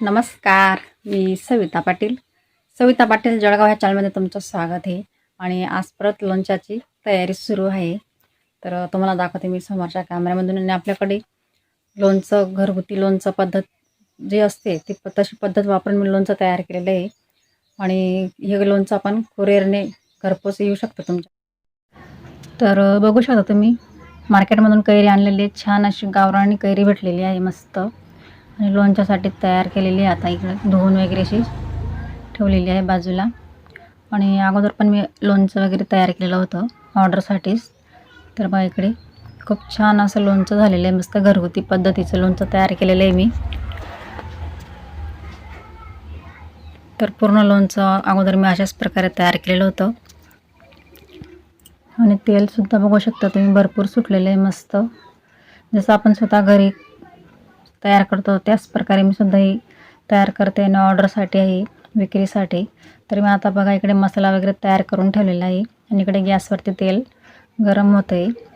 नमस्कार मी सविता पाटील. सविता पाटील जळगाव ह्या चॅनलमध्ये तुमचं स्वागत आहे. आणि आज परत लोणच्याची तयारी सुरू आहे. तर तुम्हाला दाखवते मी समोरच्या कॅमेऱ्यामधून आणि आपल्याकडे लोणचं घरगुती लोणचं पद्धत जी असते ती तशी पद्धत वापरून मी लोणचं तयार केलेलं आहे. आणि हे लोणचं आपण कुरिअरने घरपोच येऊ शकतो तुमच्या. तर बघू शकता तुम्ही मार्केटमधून कैरी आणलेली आहे. छान अशी गावरानी कैरी भेटलेली आहे मस्त. आणि लोणच्यासाठी तयार केलेली आहे आता इकडे धुवून वगैरे अशी ठेवलेली आहे बाजूला. आणि अगोदर पण मी लोणचं वगैरे तयार केलेलं होतं ऑर्डरसाठीच. तर बघा इकडे खूप छान असं लोणचं झालेलं आहे. मस्त घरगुती पद्धतीचं लोणचं तयार केलेलं आहे मी. तर पूर्ण लोणचं अगोदर मी अशाच प्रकारे तयार केलेलं होतं. आणि तेलसुद्धा बघू शकता तुम्ही भरपूर सुटलेलं आहे मस्त. जसं आपण स्वतः घरी तयार करतो. त्याच प्रकारे मी सुद्धा ही तयार करते आणि ऑर्डरसाठी आहे विक्रीसाठी. तर मी आता बघा इकडे मसाला वगैरे तयार करून ठेवलेला आहे. आणि इकडे गॅसवरती तेल गरम होतं आहे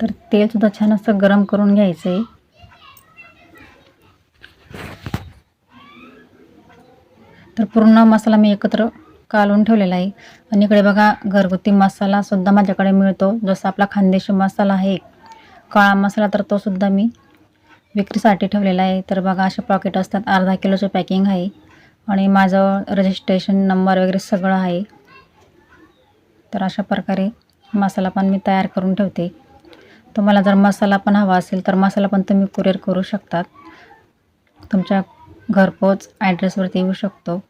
तर तेलसुद्धा छान असं गरम करून घ्यायचं आहे तर पूर्ण मसाला मी एकत्र कालून ठेवलेला आहे. आणि इकडे बघा घरगुती मसालासुद्धा माझ्याकडे मिळतो. जसं आपला खानदेशी मसाला आहे काळा मसाला तर तो सुद्धा मी विक्रीसाठी ठेवलेला आहे. तर बघा असे पॉकेट असतात. अर्धा किलोचं पॅकिंग आहे. आणि माझं रजिस्ट्रेशन नंबर वगैरे सगळं आहे. तर अशा प्रकारे मसाला पण मी तयार करून ठेवते. तुम्हाला जर मसाला पण हवा असेल तर मसाला पण तुम्ही कुरिअर करू शकतात. तुमच्या घरपोच ॲड्रेसवरती येऊ शकतो.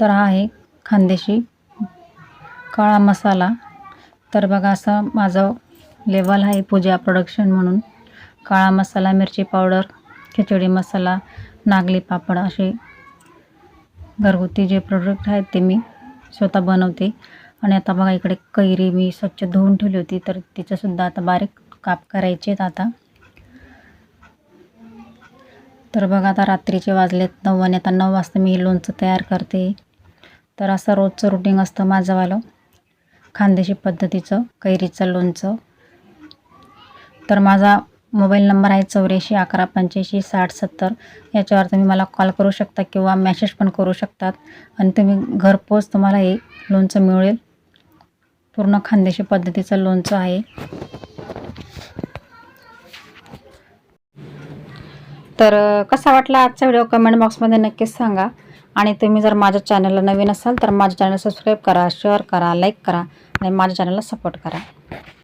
तर हा आहे खानदेशी काळा मसाला. तर बघा असं माझं लेवल आहे पूजा प्रोडक्शन म्हणून. काळा मसाला मिरची पावडर खिचडी मसाला नागली पापड असे घरगुती जे प्रोडक्ट आहेत ते मी स्वतः बनवते. आणि आता बघा इकडे कैरी मी स्वच्छ धुवून ठेवली होती तर तिचंसुद्धा आता बारीक काप करायचे आहेत आता. तर बघा आता रात्रीचे वाजलेत नऊ आणि आता नऊ वाजता मी लोणचं तयार करते. तर असं रोजचं रुटीन असतं माझंवालं खानदेशी पद्धतीचं कैरीचं लोणचं. तर माझा मोबाईल नंबर आहे चौऱ्याऐंशी अकरा पंच्याऐंशी साठ सत्तर. याच्यावर तुम्ही मला कॉल करू शकता किंवा मॅसेज पण करू शकतात. आणि तुम्ही घरपोच तुम्हाला हे लोणचं मिळेल. पूर्ण खानदेशी पद्धतीचं लोणचं आहे. तर कसा वाटला आजचा व्हिडिओ कमेंट बॉक्समध्ये नक्कीच सांगा. आणि तुम्ही जर माझ्या चॅनलला नवीन असाल तर माझ्या चॅनल सबस्क्राईब करा शेअर करा लाईक करा आणि माझ्या चॅनलला सपोर्ट करा.